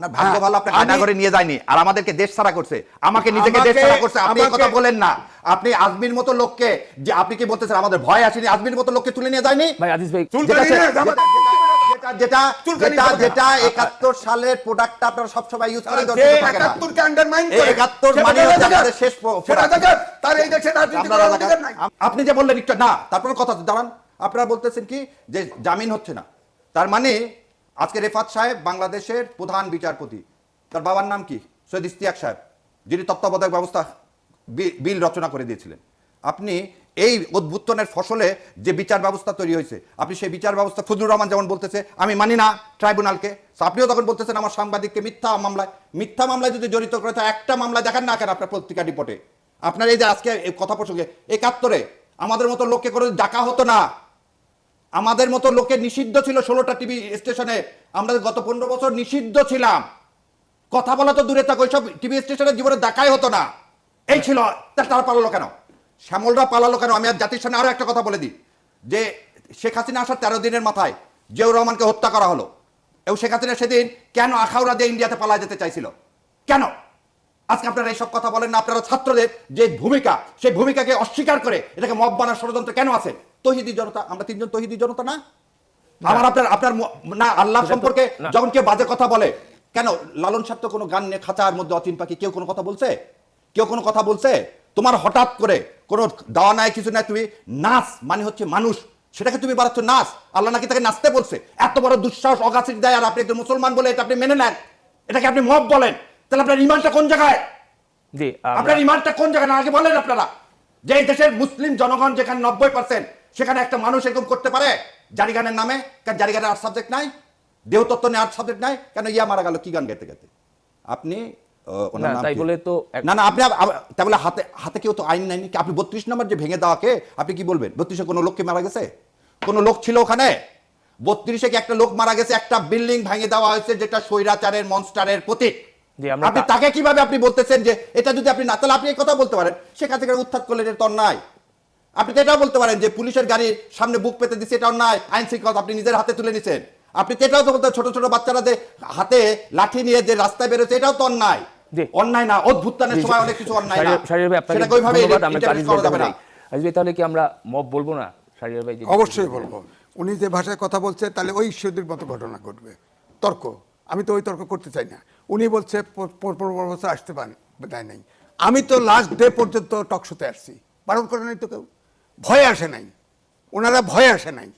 না ভাগ্য ভালো আপনাকে আমি- নিয়ে যায়নি আর আমাদেরকে দেশ ছাড়া করছে আমাকে নিজেকে দেশ ছাড়া করছে আপনি কথা বলেন না আপনি আজমির মতো লোককে যে আপনি কি বলতেছেন আমাদের ভয় আসেনি আজমির মতো লোককে তুলে নিয়ে যায়নি ভাই আজিজ ভাই যেটা- যেটা- যেটা চুলকানি যেটা করবে না। যেটা একাত্তর সালের প্রোডাক্টটা আপনারা সবসময় ইউজ করেন যে থাকে না। একাত্তরকে undermine এই করে, একাত্তর সেটা মানে তো হচ্ছে রাজাকার। আমাদের শেষ প- সেটা product। রাজাকার। তার এই দেশে রাজনীতি করার অধিকার নাই। আপনি যে বললেন একটু না তারপর কথা দাঁড়ান আপনারা বলতেছেন কি যে জামিন হচ্ছে না তার মানে আজকে রেফাত সাহেব বাংলাদেশের প্রধান বিচারপতি। তার বাবার নাম কি? সৈয়দ ইস্তিয়াক সাহেব, যিনি তত্ত্বাবধায়ক ব্যবস্থা বিল রচনা করে দিয়েছিলেন। আপনি এই উদ্ভুত্তনের ফসলে যে বিচার ব্যবস্থা তৈরি হয়েছে, আপনি সেই বিচার ব্যবস্থা ফজলুর রহমান যেমন বলতেছে, আমি মানি না ট্রাইব্যুনালকে। আপনিও তখন বলতেছেন, আমার সাংবাদিককে মিথ্যা মামলায় মিথ্যা মামলায় যদি জড়িত করে থাকে একটা মামলা দেখান না কেন আপনার পত্রিকা রিপোর্টে? আপনার এই যে আজকে কথা প্রসঙ্গে, একাত্তরে আমাদের মতো লোককে করে ডাকা হতো না। আমাদের মতো লোকে নিষিদ্ধ ছিল ষোলোটা টিভি স্টেশনে। আমরা গত পনেরো বছর নিষিদ্ধ ছিলাম। কথা বলা তো দূরে থাকো সব টিভি স্টেশনের জীবনে দেখাই হতো না। এই ছিল তারা পালালো কেন? শ্যামলরা পালালো কেন? আমি আর জাতির সামনে আরও একটা কথা বলে দিই। যে শেখ হাসিনা আসার তেরো দিনের মাথায় জিয়াউর রহমানকে হত্যা করা হলো। এবং শেখ হাসিনা সেদিন কেন আখাউড়া দিয়ে ইন্ডিয়াতে পালায় যেতে চাইছিল? কেন? আজকে আপনারা এইসব কথা বলেন না, আপনারা ছাত্রদের যে ভূমিকা, সেই ভূমিকাকে অস্বীকার করে এটাকে মব বানার ষড়যন্ত্র কেন আছে? তহিদি জনতা আমরা তিনজন তহিদি জনতা না? আমার আপনার আপনার না আল্লাহ সম্পর্কে যখন কেউ বাজে কথা বলে কেন লালন সাহেব তো কোনো গান নিয়ে খাঁচার মধ্যে অচিন পাখি কেউ কোনো কথা বলছে? কেউ কোনো কথা বলছে? তোমার হঠাৎ করে কোনো দাওয়া নাই কিছু নাই তুমি নাচ মানে হচ্ছে মানুষ। সেটাকে তুমি বাড়াচ্ছ নাচ। আল্লাহ নাকি তাকে নাচতে বলছে? এত বড় দুঃসাহস অগাছির দেয় আর আপনি একজন মুসলমান বলে এটা আপনি মেনে নেন। এটাকে আপনি মব বলেন। তাহলে আপনার ইমানটা কোন জায়গায়? আপনার ইমানটা কোন জায়গায়? না আগে বলেন আপনারা। যে দেশের মুসলিম জনগণ যেখানে নব্বই পার্সেন্ট সেখানে একটা মানুষ এরকম করতে পারে? জারিগানের নামে? কেন জারিগানের আর্ট সাবজেক্ট নাই? দেহতত্ত্ব নিয়ে আর্ট সাবজেক্ট নাই? কেন ইয়া মারা গেল? কি গান গাইতে গাইতে? আপনি আহ, ওনার না, নাম তাই বলে তো না না আপনি আব- আব- বলে হাতে হাতে কেউ তো আইন নাইনি আপনি বত্রিশ নম্বর যে ভেঙে দেওয়াকে আপনি কি বলবেন? বত্রিশে কোনো লোককে মারা গেছে? কোনো লোক ছিল ওখানে? বত্রিশে কি একটা লোক মারা গেছে? একটা বিল্ডিং ভেঙে দেওয়া হয়েছে যেটা স্বৈরাচারের মনস্টারের প্রতীক। আপনি তাকে কীভাবে আপনি বলতেছেন যে এটা যদি আপনি না তাহলে আপনি কথা বলতে পারেন। সেখান থেকে উত্থাত করলেন এটা তো অন্যায় আপনি তো এটাও বলতে পারেন যে পুলিশের গাড়ির সামনে বুক পেতে দিচ্ছে এটা অন্যায় আইন শৃঙ্খলা আপনি নিজের হাতে তুলে নিছেন। আপনি তো এটাও তো বলতে ছোট ছোট বাচ্চারা যে হাতে লাঠি নিয়ে যে রাস্তায় বেরোচ্ছে এটাও তো অন্যায়। অন্যায় না অদ্ভুতানের সময় অনেক কিছু অন্যায় না। ওইভাবে করা যাবে না। তাহলে কি আমরা মব বলব না? ভাই অবশ্যই বলব। উনি যে ভাষায় কথা বলছে তাহলে ওই ঈশ্বরদের মতো ঘটনা ঘটবে। তর্ক। আমি তো ওই তর্ক করতে চাই না। উনি বলছে আসতে পারেন দেয় নাই। আমি তো লাস্ট ডে পর্যন্ত টকশোতে আসছি। বারণ করে নাই তো কেউ? ভয় আসে নাই। ওনারা ভয় আসে নাই।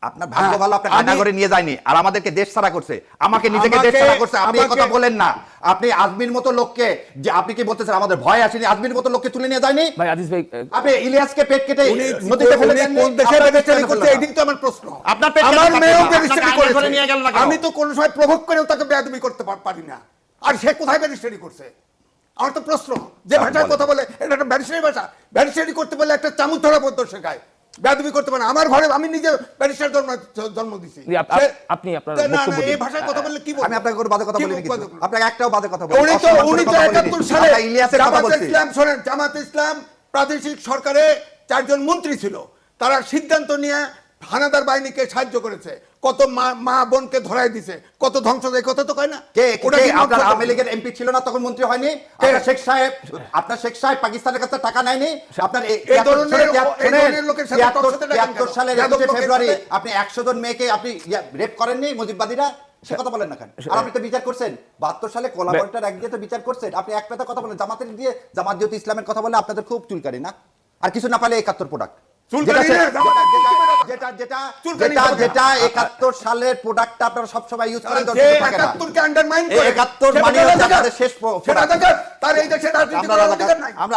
আপনার ভাগ্য ভালো আপনার আমি- কারাগারে নিয়ে যায়নি। আর আমাদেরকে দেশ ছাড়া করছে। আমাকে নিজেকে দেশ ছাড়া করছে। আপনি এই কথা বলেন না। আপনি আজমির মতো লোককে যে আপনি কি বলতেছেন আমাদের ভয় আসেনি। আজমির মতো লোককে তুলে নিয়ে যায়নি? ভাই আজিজ ভাই আপনি ইলিয়াসকে পেট কেটে উনি নদীতে ফেলে দেননি? কোন দেশে বেবিস্টারি করছে। এটাই তো আমার প্রশ্ন। আপনার পেট আমার। মেয়েও বেবিস্টারি করেছে? নিয়ে গেল না আমি তো কোনো সময় প্রভোগ করেও তাকে বেয়াদবি করতে পার- না। আর সে কোথায় ব্যারিস্টারি করছে? আমার তো প্রশ্ন যে ভাষায় কথা বলে এটা একটা ব্যারিস্টারি ভাষা। ব্যারিস্টারি করতে বলে একটা চামচ ধরা পদ্ধতি শেখায়। বেয়াদবি করতে পারে আমার ঘরে আমি নিজে ব্যারিস্টার জন্ম জন্ম দিছি। আপনি আপনার এই ভাষায় কথা বললে কি বলব? আমি আপনাকে কোনো বাজে কথা কি বলিনি কিন্তু। আপনাকে একটাও বাজে কথা বলিনি। উনি তো উনি তো সালে ইলিয়াসের কথা বলছি। ইসলাম শোনেন জামাত ইসলাম প্রাদেশিক সরকারে চারজন মন্ত্রী ছিল। তারা সিদ্ধান্ত নিয়ে হানাদার বাহিনীকে সাহায্য করেছে। কত মা মা বোনকে ধরাই দিছে। কত ধ্বংস দেয় কথা তো কয় না? কে আপনার আওয়ামী লীগের এমপি ছিল না তখন মন্ত্রী হয়নি? শেখ সাহেব আপনার শেখ সাহেব পাকিস্তানের কাছে টাকা নেয়নি? আপনার এই- ধরনের-? সালের যাদব 21 লোকের ফেব্রুয়ারি আপনি একশো জন মেয়েকে আপনি রেপ করেননি? মুজিববাদীরা? সে কথা বলেন না কেন? আর আপনি তো বিচার করছেন। বাহাত্তর সালে কোলাবরেটার এক দিয়ে তো বিচার করছেন। আপনি এক কথা বলেন। জামাতের দিয়ে জামাত ইসলামের কথা বলে আপনাদের খুব চুলকারি না? আর কিছু না পালে একাত্তর প্রোডাক্ট সালের প্রোডাক্টটা আপনারা সবসময় ইউজ করেন শেষ আমরা